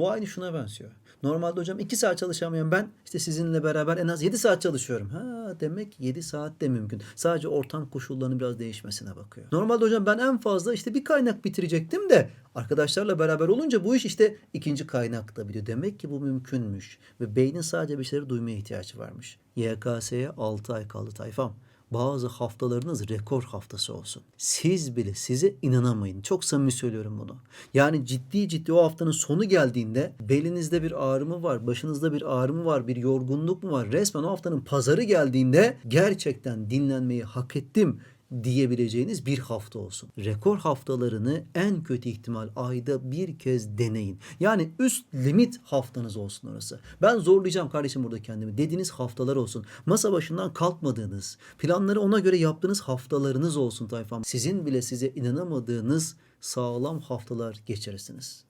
Bu aynı şuna benziyor. Normalde hocam 2 saat çalışamayan ben işte sizinle beraber en az 7 saat çalışıyorum. Ha demek 7 saat de mümkün. Sadece ortam koşullarının biraz değişmesine bakıyor. Normalde hocam ben en fazla işte bir kaynak bitirecektim de arkadaşlarla beraber olunca bu iş işte ikinci kaynakta biliyor. Demek ki bu mümkünmüş. Ve beynin sadece bir şeyleri duymaya ihtiyacı varmış. YKS'ye 6 ay kaldı tayfam. Bazı haftalarınız rekor haftası olsun. Siz bile size inanamayın. Çok samimi söylüyorum bunu. Yani ciddi ciddi o haftanın sonu geldiğinde belinizde bir ağrı mı var, başınızda bir ağrı mı var, bir yorgunluk mu var? Resmen o haftanın pazarı geldiğinde gerçekten dinlenmeyi hak ettim diyebileceğiniz bir hafta olsun. Rekor haftalarını en kötü ihtimal ayda bir kez deneyin. Yani üst limit haftanız olsun orası. Ben zorlayacağım kardeşim burada kendimi dediğiniz haftalar olsun. Masa başından kalkmadığınız, planları ona göre yaptığınız haftalarınız olsun tayfam. Sizin bile size inanamadığınız sağlam haftalar geçirirsiniz.